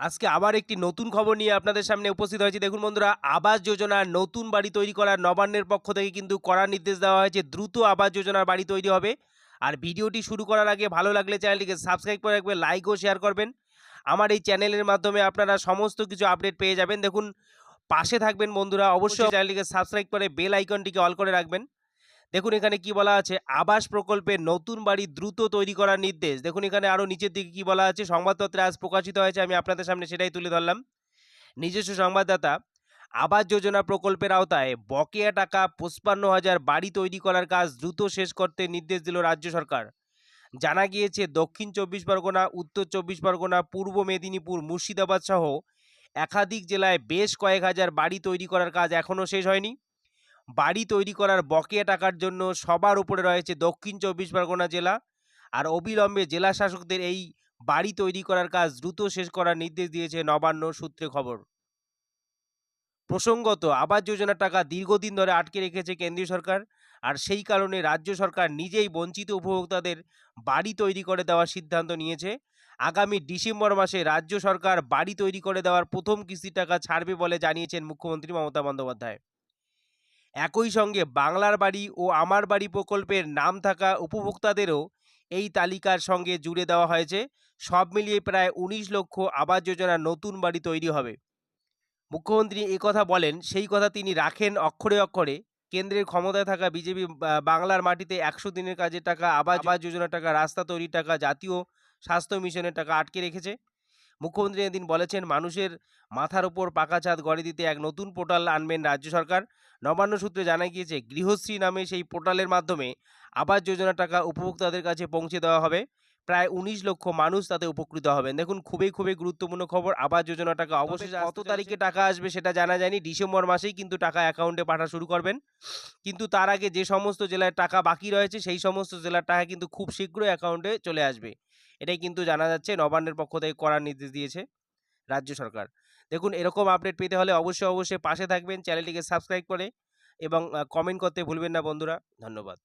আজকে আবার একটি নতুন খবর নিয়ে আপনাদের সামনে উপস্থিত হয়েছে। দেখুন বন্ধুরা আবাস যোজনার নতুন বাড়ি তৈরি করার নবান্নের পক্ষ থেকে কিন্তু করার নির্দেশ দেওয়া হয়েছে দ্রুত আবাস যোজনার বাড়ি তৈরি হবে। আর ভিডিওটি শুরু করার আগে ভালো লাগলে চ্যানেলটিকে সাবস্ক্রাইব করে রাখবেন লাইক ও শেয়ার করবেন। আমার এই চ্যানেলের মাধ্যমে আপনারা সমস্ত কিছু আপডেট পেয়ে যাবেন। দেখুন পাশে থাকবেন বন্ধুরা অবশ্যই চ্যানেলটিকে সাবস্ক্রাইব করে বেল আইকনটিকে অল করে রাখবেন। দেখুন, এখানে কি বলা আছে? আবাস প্রকল্পে নতুন বাড়ি দ্রুত তৈরি করার নির্দেশ। দেখুন, এখানে আরও নিচের দিকে কি বলা আছে? সংবাদপত্রে আজ প্রকাশিত হয়েছে, আমি আপনাদের সামনে সেটাই তুলে ধরলাম। নিজস্ব সংবাদদাতা, আবাস যোজনা প্রকল্পের আওতায় বকেয়া টাকা পঁচপান্ন হাজার বাড়ি তৈরি করার কাজ দ্রুত শেষ করতে নির্দেশ দিল রাজ্য সরকার। জানা গিয়েছে, দক্ষিণ চব্বিশ পরগনা, উত্তর চব্বিশ পরগনা, পূর্ব মেদিনীপুর, মুর্শিদাবাদ সহ একাধিক জেলায় বেশ কয়েক হাজার বাড়ি তৈরি করার কাজ এখনও শেষ হয়নি। বাড়ি তৈরি করার বকেয়া টাকার জন্য সবার উপরে রয়েছে দক্ষিণ চব্বিশ পরগনা জেলা। আর অবিলম্বে জেলা শাসকদের এই বাড়ি তৈরি করার কাজ দ্রুত শেষ করার নির্দেশ দিয়েছে নবান্ন সূত্রে খবর। প্রসঙ্গত, আবাস যোজনার টাকা দীর্ঘদিন ধরে আটকে রেখেছে কেন্দ্রীয় সরকার আর সেই কারণে রাজ্য সরকার নিজেই বঞ্চিত উপভোক্তাদের বাড়ি তৈরি করে দেওয়ার সিদ্ধান্ত নিয়েছে। আগামী ডিসেম্বর মাসে রাজ্য সরকার বাড়ি তৈরি করে দেওয়ার প্রথম কিস্তির টাকা ছাড়বে বলে জানিয়েছেন মুখ্যমন্ত্রী মমতা বন্দ্যোপাধ্যায়। একই সঙ্গে বাংলার বাড়ি ও আমার বাড়ি প্রকল্পের নাম থাকা উপভোক্তাদেরও এই তালিকার সঙ্গে জুড়ে দেওয়া হয়েছে। সব মিলিয়ে প্রায় উনিশ লক্ষ আবাস যোজনার নতুন বাড়ি তৈরি হবে। মুখ্যমন্ত্রী কথা বলেন সেই কথা তিনি রাখেন অক্ষরে অক্ষরে। কেন্দ্রের ক্ষমতায় থাকা বিজেপি বাংলার মাটিতে একশো দিনের কাজের টাকা আবাস আবাস যোজনার টাকা রাস্তা তৈরির টাকা জাতীয় স্বাস্থ্য মিশনের টাকা আটকে রেখেছে। মুখ্যমন্ত্রী এদিন বলেছেন, মানুষের মাথার ওপর পাকা ছাদ গড়ে দিতে এক নতুন পোর্টাল আনবেন রাজ্য সরকার। নবান্ন সূত্রে জানা গিয়েছে, গৃহশ্রী নামে সেই পোর্টালের মাধ্যমে আবাস যোজনা টাকা উপভোক্তাদের কাছে পৌঁছে দেওয়া হবে। প্রায় উনিশ লক্ষ মানুষ তাতে উপকৃত হবেন। দেখুন খুবই খুবই গুরুত্বপূর্ণ খবর। আবাস যোজনা টাকা অবশ্যই কত তারিখে টাকা আসবে সেটা জানা যায়নি। ডিসেম্বর মাসেই কিন্তু টাকা অ্যাকাউন্টে পাঠা শুরু করবেন। কিন্তু তার আগে যে সমস্ত জেলায় টাকা বাকি রয়েছে সেই সমস্ত জেলার টাকা কিন্তু খুব শীঘ্রই অ্যাকাউন্টে চলে আসবে। এটাই কিন্তু জানা যাচ্ছে নবান্নের পক্ষ থেকে করার নির্দেশ দিয়েছে রাজ্য সরকার। দেখুন এরকম আপডেট পেতে হলে অবশ্যই অবশ্যই পাশে থাকবেন চ্যানেলটিকে সাবস্ক্রাইব করে এবং কমেন্ট করতে ভুলবেন না বন্ধুরা। ধন্যবাদ।